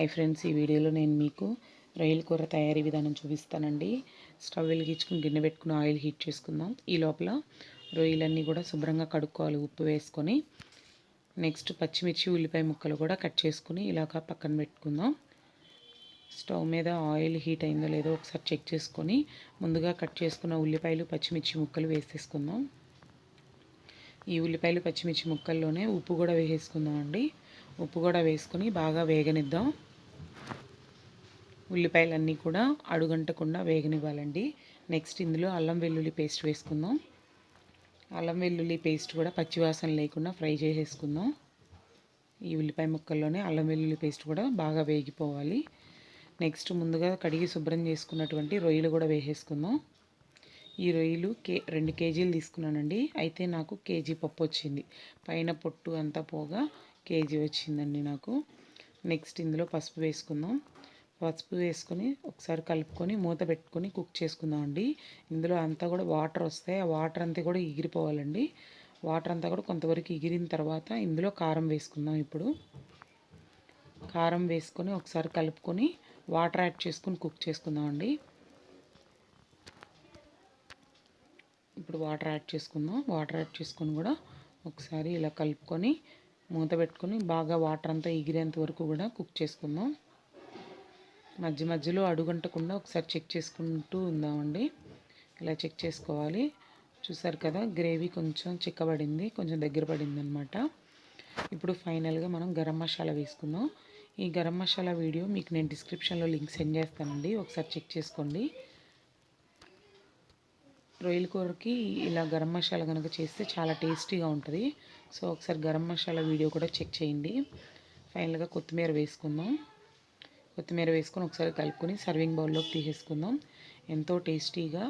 Hi friends ఈ వీడియోలో నేను మీకు రొయ్యల కూర తయారీ విధానం చూపిస్తానండి. స్టవ్ వెలిగించుకుని గిన్నె పెట్టుకుని ఆయిల్ హీట్ చేసుకుందాం. ఈ లోపల రొయ్యలన్నీ కూడా శుభ్రంగా కడుక్కోవాలి ఉప్పు వేసుకొని. నెక్స్ట్ పచ్చిమిర్చి ఉల్లిపాయ ముక్కలు కూడా కట్ చేసుకుని ఇలాగ పక్కన పెట్టుకుందాం. స్టవ్ మీద ఆయిల్ హీట్ అయిందో లేదో ఒకసారి చెక్ చేసుకొని ముందుగా కట్ చేసుకున్న ఉల్లిపాయలు పచ్చిమిర్చి ముక్కలు వేసేసుకుందాం. ఈ ఉల్లిపాయలు పచ్చిమిర్చి ముక్కల్లోనే ఉప్పు కూడా వేసేసుకుందాం అండి ఉప్పు కూడా వేసుకొని బాగా వేగనిద్దాం. ఉల్లిపాయలన్నీ కూడా అడుగంటకుండా వేగనివ్వాలండి. నెక్స్ట్ ఇందులో అల్లం వెల్లుల్లి పేస్ట్ వేసుకుందాం. అల్లం వెల్లుల్లి పేస్ట్ కూడా పచ్చివాసన లేకుండా ఫ్రై చేసేసుకుందాం. ఈ ఉల్లిపాయ ముక్కల్లోనే అల్లం వెల్లుల్లి పేస్ట్ కూడా బాగా వేగిపోవాలి. నెక్స్ట్ ముందుగా కడిగి శుభ్రం చేసుకున్నటువంటి రొయ్యలు కూడా వేసేసుకుందాం. ఈ రొయ్యలు కే రెండు కేజీలు తీసుకున్నానండి. అయితే నాకు కేజీ పప్పు వచ్చింది. పైన పొట్టు అంతా పోగా కేజీ వచ్చిందండి నాకు. నెక్స్ట్ ఇందులో పసుపు వేసుకుందాం. పసుపు వేసుకొని ఒకసారి కలుపుకొని మూత పెట్టుకొని కుక్ చేసుకుందాం అండి ఇందులో అంతా కూడా వాటర్ వస్తాయి. ఆ వాటర్ అంతా కూడా ఎగిరిపోవాలండి. వాటర్ అంతా కూడా కొంతవరకు ఎగిరిన తర్వాత ఇందులో కారం వేసుకుందాం ఇప్పుడు. కారం వేసుకొని ఒకసారి కలుపుకొని వాటర్ యాడ్ చేసుకొని కుక్ చేసుకుందాం అండి ఇప్పుడు వాటర్ యాడ్ చేసుకుందాం. వాటర్ యాడ్ చేసుకొని కూడా ఒకసారి ఇలా కలుపుకొని మూత పెట్టుకొని బాగా వాటర్ అంతా ఎగిరేంత వరకు కూడా కుక్ చేసుకుందాం. మధ్య మధ్యలో అడుగంటకుండా ఒకసారి చెక్ చేసుకుంటూ ఉందామండి. ఇలా చెక్ చేసుకోవాలి. చూసారు కదా గ్రేవీ కొంచెం చిక్కబడింది కొంచెం దగ్గర పడింది అనమాట ఇప్పుడు ఫైనల్గా మనం గరం మసాలా వేసుకుందాం. ఈ గరం మసాలా వీడియో మీకు నేను డిస్క్రిప్షన్లో లింక్ సెండ్ చేస్తానండి. ఒకసారి చెక్ చేసుకోండి. రొయ్యల కూరకి ఇలా గరం మసాలా కనుక చేస్తే చాలా టేస్టీగా ఉంటుంది. సో ఒకసారి గరం మసాలా వీడియో కూడా చెక్ చేయండి. ఫైనల్గా కొత్తిమీర వేసుకుందాం. కొత్తిమీర వేసుకొని ఒకసారి కలుపుకొని సర్వింగ్ బౌల్లోకి తీసేసుకుందాం. ఎంతో టేస్టీగా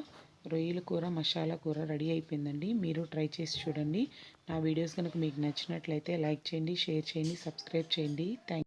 రొయ్యల కూర మసాలా కూర రెడీ అయిపోయిందండి. మీరు ట్రై చేసి చూడండి. నా వీడియోస్ కనుక మీకు నచ్చినట్లయితే లైక్ చేయండి షేర్ చేయండి సబ్స్క్రైబ్ చేయండి. థ్యాంక్